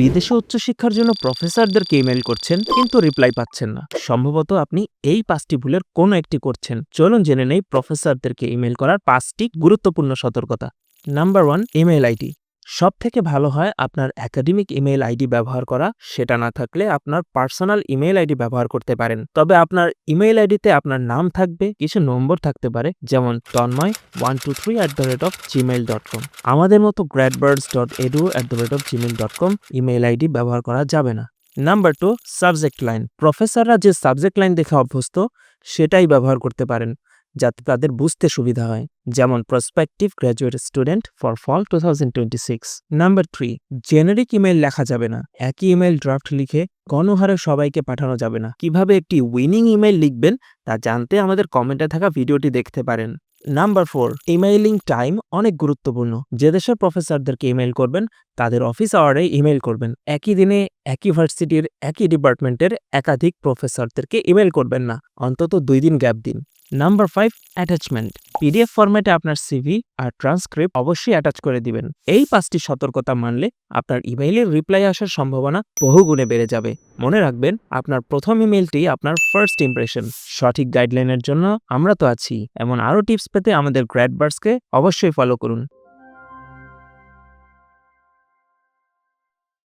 বিদেশে উচ্চশিক্ষার জন্য প্রফেসরদেরকে ইমেল করছেন, কিন্তু রিপ্লাই পাচ্ছেন না। সম্ভবত আপনি এই পাঁচটি ভুলের কোনো একটি করছেন। চলুন জেনে নেই প্রফেসরদেরকে ইমেল করার পাঁচটি গুরুত্বপূর্ণ সতর্কতা। Number one email ID. সব থেকে ভালো হয় আপনার একাডেমিক ইমেল আইডি ব্যবহার করা, সেটা না থাকলে আপনার পার্সোনাল ইমেল আইডি ব্যবহার করতে পারেন। তবে আপনার ইমেল আইডিতে আপনার নাম থাকবে, কিছু নম্বর থাকতে পারে, যেমন Tanmoy one two three at the rate of Gmail dot com আমাদের মতো gradbirds dot edu at the rate of Gmail dot com email ID ব্যবহার করা যাবে না। নাম্বার টু সাবজেক্ট লাইন প্রফেসররা যে সাবজেক্ট লাইন দেখে অভ্যস্ত, সেটাই ব্যবহার করতে পারেন। যাতে তাদের বুঝতে সুবিধা হয়। যেমন prospective graduate student for fall two thousand twenty six number three generic email লেখা যাবে না। একই ইমেল ড্রাফট লিখে গণহারে সবাইকে পাঠানো যাবে না। কীভাবে একটি উইনিং ইমেল লিখবেন, তা জানতে আমাদের কমেন্টে থাকা ভিডিওটি দেখতে পারেন। নাম্বার ফোর ইমেইলিং টাইম অনেক গুরুত্বপূর্ণ। যে দেশের প্রফেসরদেরকে ইমেল করবেন, তাদের অফিস আওয়ারে ইমেল করবেন। একই দিনে, একই ভার্সিটির একই ডিপার্টমেন্টের একাধিক প্রফেসরদেরকে ইমেল করবেন না। অন্তত দুই দিন গ্যাপ দিন। নাম্বার ফাইভ অ্যাটাচমেন্ট পিডিএফ ফরম্যাটে আপনার সিভি আর ট্রান্সক্রিপ্ট অবশ্যই অ্যাটাচ করে দিবেন। এই পাঁচটি সতর্কতা মানলে আপনার ইমেইলের রিপ্লাই আসার সম্ভাবনা বহুগুণে বেড়ে যাবে। মনে রাখবেন, আপনার প্রথম ইমেইলটি আপনার ফার্স্ট ইমপ্রেশন সঠিক গাইডলাইনের জন্য আমরা তো আছি। এমন আরও টিপস পেতে আমাদের গ্র্যাডবার্সকে অবশ্যই ফলো করুন।